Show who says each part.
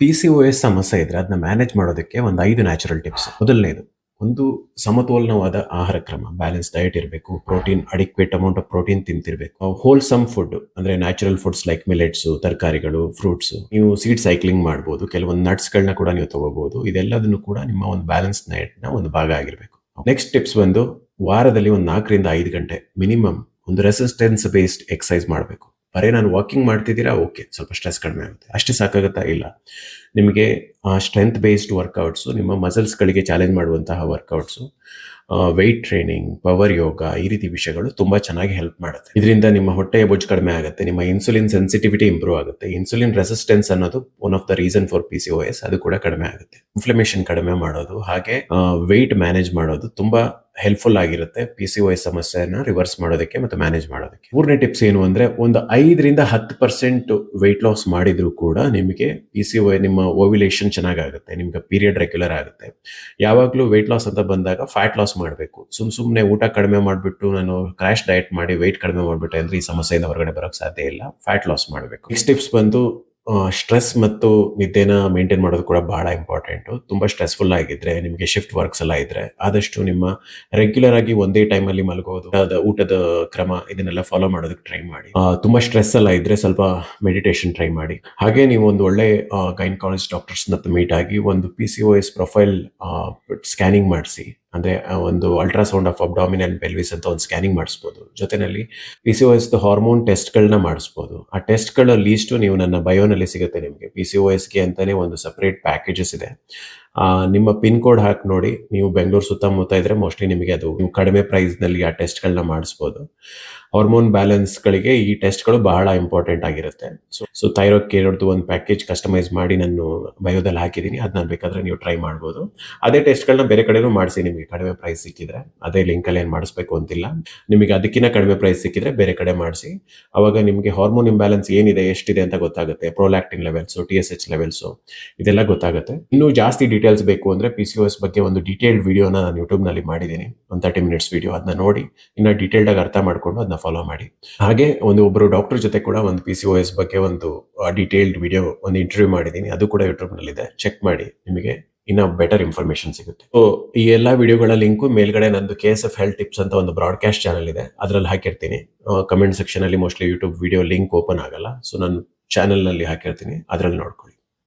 Speaker 1: P C O S ಸಮಸ್ಯೆ ಇದ್ರೆ ಅದನ್ನ ಮ್ಯಾನೇಜ್ ಮಾಡೋದಕ್ಕೆ ಒಂದು ಐದು ನ್ಯಾಚುರಲ್ ಟಿಪ್ಸ್ ಮೊದಲನೇದು, ಒಂದು ಸಮತೋಲನವಾದ ಆಹಾರ ಕ್ರಮ. ಬ್ಯಾಲೆನ್ಸ್ ಡಯಟ್ ಇರಬೇಕು protein adequate amount of protein ತಿಂತಿರ್ಬೇಕು. Wholesome food ಅಂದ್ರೆ ನ್ಯಾಚುರಲ್ ಫುಡ್ಸ್ ಲೈಕ್ ಮಿಲೆಟ್ಸ್ ತರಕಾರಿಗಳು ಫ್ರೂಟ್ಸ್ ನೀವು ಸೀಡ್ ಸೈಕ್ಲಿಂಗ್ ಮಾಡಬಹುದು ಕೆಲವೊಂದು ನಟ್ಸ್ ಗಳನ್ನ ಕೂಡ ನೀವು ತಗೋಬಹುದು ಇದೆಲ್ಲದನ್ನು ಕೂಡ ನಿಮ್ಮ ಒಂದು ಬ್ಯಾಲೆನ್ಸ್ನ ಒಂದು ಭಾಗ ಆಗಿರಬೇಕು. ನೆಕ್ಸ್ಟ್ ಟಿಪ್ಸ್ ಬಂದು ವಾರದಲ್ಲಿ ಒಂದು ನಾಲ್ಕರಿಂದ ಐದು ಗಂಟೆ ಮಿನಿಮಮ್ ಒಂದು ರೆಸಿಸ್ಟೆನ್ಸ್ ಬೇಸ್ಡ್ ಎಕ್ಸಸೈಸ್ ಮಾಡಬೇಕು. ಬರೀ ನಾನು ವಾಕಿಂಗ್ ಮಾಡ್ತಿದ್ದೀರಾ? ಓಕೆ ಸ್ವಲ್ಪ ಸ್ಟ್ರೆಸ್ ಕಡಿಮೆ ಆಗುತ್ತೆ. ಅಷ್ಟೇ ಸಾಕಾಗುತ್ತಾ? ಇಲ್ಲ. ನಿಮಗೆ ಸ್ಟ್ರೆಂತ್ ಬೇಸ್ಡ್ ವರ್ಕೌಟ್ಸು ನಿಮ್ಮ ಮಸಲ್ಸ್ಗಳಿಗೆ ಚಾಲೆಂಜ್ ಮಾಡುವಂತಹ workouts weight training power yoga ಈ ರೀತಿ ವಿಷಯಗಳು ತುಂಬ ಚೆನ್ನಾಗಿ ಹೆಲ್ಪ್ ಮಾಡುತ್ತೆ. ಇದರಿಂದ ನಿಮ್ಮ ಹೊಟ್ಟೆಯ ಬೊಜ್ಜು ಕಡಿಮೆ ಆಗುತ್ತೆ, ನಿಮ್ಮ ಇನ್ಸುಲಿನ್ ಸೆನ್ಸಿಟಿವಿಟಿ ಇಂಪ್ರೂವ್ ಆಗುತ್ತೆ. ಇನ್ಸುಲಿನ್ ರೆಸಿಸ್ಟೆನ್ಸ್ ಅನ್ನೋದು one of the reason for P C O S ಅದು ಕೂಡ ಕಡಿಮೆ ಆಗುತ್ತೆ. ಇನ್ಫ್ಲಮೇಷನ್ ಕಡಿಮೆ ಮಾಡೋದು, ಹಾಗೆ ವೆಯ್ಟ್ ಮ್ಯಾನೇಜ್ ಮಾಡೋದು ತುಂಬಾ ಹೆಲ್ಪ್ಫುಲ್ ಆಗಿರುತ್ತೆ. ಪಿ ಸಿ ವೈ ಸಮಸ್ಯೆನ ರಿವರ್ಸ್ ಮಾಡೋದಕ್ಕೆ ಮತ್ತು ಮ್ಯಾನೇಜ್ ಮಾಡೋದಕ್ಕೆ. ಮೂರನೇ ಟಿಪ್ಸ್ ಏನು ಅಂದ್ರೆ ಒಂದು ಐದರಿಂದ ಹತ್ತು ಪರ್ಸೆಂಟ್ ವೆಯ್ಟ್ ಲಾಸ್ ಮಾಡಿದ್ರು ಕೂಡ ನಿಮಗೆ ಪಿ ಸಿ ವೈ ನಿಮ್ಮ ಓವಿಲೇಷನ್ ಚೆನ್ನಾಗಾಗುತ್ತೆ. ನಿಮ್ಗೆ ಪೀರಿಯಡ್ ರೆಗ್ಯುಲರ್ ಆಗುತ್ತೆ. ಯಾವಾಗಲೂ ವೆಯ್ಟ್ ಲಾಸ್ ಅಂತ ಬಂದಾಗ ಫ್ಯಾಟ್ ಲಾಸ್ ಮಾಡಬೇಕು. ಸುಮ್ ಸುಮ್ಮನೆ ಊಟ ಕಡಿಮೆ ಮಾಡಿಬಿಟ್ಟು ನಾನು ಕ್ರಾಶ್ ಡಯಟ್ ಮಾಡಿ ವೆಯ್ಟ್ ಕಡಿಮೆ ಮಾಡಿಬಿಟ್ಟೆ ಅಂದ್ರೆ ಈ ಸಮಸ್ಯೆಯಿಂದ ಹೊರಗಡೆ ಬರೋಕ್ಕೆ ಸಾಧ್ಯ ಇಲ್ಲ. ಫ್ಯಾಟ್ ಲಾಸ್ ಮಾಡಬೇಕು. ನೆಕ್ಸ್ಟ್ ಟಿಪ್ಸ್ ಬಂದು ಸ್ಟ್ರೆಸ್ ಮತ್ತು ನಿದ್ದೆನ ಮೇಂಟೈನ್ ಮಾಡೋದು ಕೂಡ ಬಹಳ ಇಂಪಾರ್ಟೆಂಟು ತುಂಬ ಸ್ಟ್ರೆಸ್ಫುಲ್ ಆಗಿದ್ರೆ, ನಿಮಗೆ ಶಿಫ್ಟ್ ವರ್ಕ್ಸ್ ಎಲ್ಲ ಇದ್ರೆ, ಆದಷ್ಟು ನಿಮ್ಮ ರೆಗ್ಯುಲರ್ ಆಗಿ ಒಂದೇ ಟೈಮಲ್ಲಿ ಮಲಗೋದು, ಅದ ಊಟದ ಕ್ರಮ ಇದನ್ನೆಲ್ಲ ಫಾಲೋ ಮಾಡೋದಕ್ಕೆ ಟ್ರೈ ಮಾಡಿ. ತುಂಬ ಸ್ಟ್ರೆಸ್ ಎಲ್ಲ ಇದ್ರೆ ಸ್ವಲ್ಪ ಮೆಡಿಟೇಷನ್ ಟ್ರೈ ಮಾಡಿ. ಹಾಗೆ ನೀವು ಒಂದು ಒಳ್ಳೆ ಗೈನಕಾಲಜಿಸ್ಟ್ ಡಾಕ್ಟರ್ಸ್ ಮೀಟ್ ಆಗಿ ಒಂದು P C S profile scanning ಮಾಡಿಸಿ. ಅಂದ್ರೆ ಒಂದು ಅಲ್ಟ್ರಾಸೌಂಡ್ ಆಫ್ ಅಬ್ಡಾಮಿನ್ ಪೆಲ್ವಿಸ್ ಅಂತ ಒಂದು ಸ್ಕ್ಯಾನಿಂಗ್ ಮಾಡಿಸ್ಬೋದು. ಜೊತೆನಲ್ಲಿ P C O S hormone ಟೆಸ್ಟ್ಗಳನ್ನ ಮಾಡಿಸ್ಬೋದು. ಆ ಟೆಸ್ಟ್ಗಳ ಲೀಸ್ಟು ನೀವು ನನ್ನ ಬಯೋನಲ್ಲಿ ಸಿಗುತ್ತೆ ನಿಮಗೆ. ಪಿ ಸಿ ಒ ಎಸ್ಗೆ ಅಂತಲೇ ಒಂದು ಸಪ್ರೇಟ್ ಪ್ಯಾಕೇಜಸ್ ಇದೆ. ನಿಮ್ಮ ಪಿನ್ ಕೋಡ್ ಹಾಕಿ ನೋಡಿ. ನೀವು ಬೆಂಗಳೂರು ಸುತ್ತಮುತ್ತ ಇದ್ರೆ ಮೋಸ್ಟ್ಲಿ ನಿಮಗೆ ಅದು ನೀವು ಕಡಿಮೆ ಪ್ರೈಸ್ನಲ್ಲಿ ಆ ಟೆಸ್ಟ್ಗಳನ್ನ ಮಾಡಿಸ್ಬೋದು. ಹಾರ್ಮೋನ್ ಬ್ಯಾಲೆನ್ಸ್ಗಳಿಗೆ ಈ ಟೆಸ್ಟ್ಗಳು ಬಹಳ ಇಂಪಾರ್ಟೆಂಟ್ ಆಗಿರುತ್ತೆ. ಸೊ ಸೊ ಥೈರಾಯ್ಡ್ ಕೇರೋದು ಒಂದು ಪ್ಯಾಕೇಜ್ ಕಸ್ಟಮೈಸ್ ಮಾಡಿ ನಾನು ಬಯೋದಲ್ಲಿ ಹಾಕಿದ್ದೀನಿ ಅದನ್ನ ಬೇಕಾದ್ರೆ ನೀವು ಟ್ರೈ ಮಾಡ್ಬೋದು. ಅದೇ ಟೆಸ್ಟ್ಗಳನ್ನ ಬೇರೆ ಕಡೆನೂ ಮಾಡಿಸಿ ನಿಮಗೆ. ಕಡಿಮೆ ಪ್ರೈಸ್ ಸಿಕ್ಕಿದ್ರೆ ಅದೇ ಲಿಂಕಲ್ಲಿ ಏನು ಮಾಡಿಸ್ಬೇಕು ಅಂತಿಲ್ಲ. ನಿಮಗೆ ಅದಕ್ಕಿಂತ ಕಡಿಮೆ ಪ್ರೈಸ್ ಸಿಕ್ಕಿದ್ರೆ ಬೇರೆ ಕಡೆ ಮಾಡಿಸಿ. ಅವಾಗ ನಿಮಗೆ ಹಾರ್ಮೋನ್ ಇಂಬ್ಯಾಲೆನ್ಸ್ ಏನಿದೆ, ಎಷ್ಟಿದೆ ಅಂತ ಗೊತ್ತಾಗುತ್ತೆ. Prolactin levels T S H levels ಇದೆಲ್ಲ ಗೊತ್ತಾಗುತ್ತೆ. ಇನ್ನೂ ಜಾಸ್ತಿ ಡೀಟೇಲ್ಸ್ ಬೇಕು ಅಂದ್ರೆ ಪಿ ಸಿ ಎಸ್ ಬಗ್ಗೆ ಒಂದು ಡೀಟೇಲ್ಡ್ ವಿಡಿಯೋನ ನಾನು ಯೂಟ್ಯೂಬ್ನಲ್ಲಿ ಮಾಡಿದ್ದೀನಿ. ಒಂದು ತರ್ಟಿ ಮಿನಿಟ್ಸ್ ವಿಡಿಯೋ ಅದನ್ನ ನೋಡಿ, ಇನ್ನು ಡೀಟೇಲ್ಡ್ ಆಗಿ ಅರ್ಥ ಮಾಡ್ಕೊಂಡು ಅದನ್ನ ಫಾಲೋ ಮಾಡಿ. ಹಾಗೆ ಒಂದು ಒಬ್ಬರು ಡಾಕ್ಟರ್ ಜೊತೆ ಕೂಡ ಒಂದು ಪಿ ಸಿ ಎಸ್ ಬಗ್ಗೆ ಒಂದು ಡೀಟೇಲ್ಡ್ ವಿಡಿಯೋ ಒಂದು ಇಂಟರ್ವ್ಯೂ ಮಾಡಿದ್ದೀನಿ. ಅದು ಕೂಡ ಯೂಟ್ಯೂಬ್ನಲ್ಲಿದೆ ಚೆಕ್ ಮಾಡಿ, ನಿಮಗೆ ಇನ್ನ ಬೆಟರ್ ಇನ್ಫಾರ್ಮೇಶನ್ ಸಿಗುತ್ತೆ. ಸೊ ಈ ಎಲ್ಲ ವಿಡಿಯೋಗಳ ಲಿಂಕು ಮೇಲ್ಗಡೆ ನಂದು K S F health tips ಅಂತ ಒಂದು ಬ್ರಾಡ್ಕಾಸ್ಟ್ ಚಾನಲ್ ಇದೆ. ಅದರಲ್ಲಿ ಹಾಕಿರ್ತೀನಿ. ಕಮೆಂಟ್ ಸೆಕ್ಷನ್ ಅಲ್ಲಿ mostly YouTube video link open ಆಗಲ್ಲ. ಸೊ ನಾನು ಚಾನೆಲ್ನಲ್ಲಿ ಹಾಕಿರ್ತೀನಿ. ಅದರಲ್ಲಿ ನೋಡ್ಕೊಳ್ಳಿ.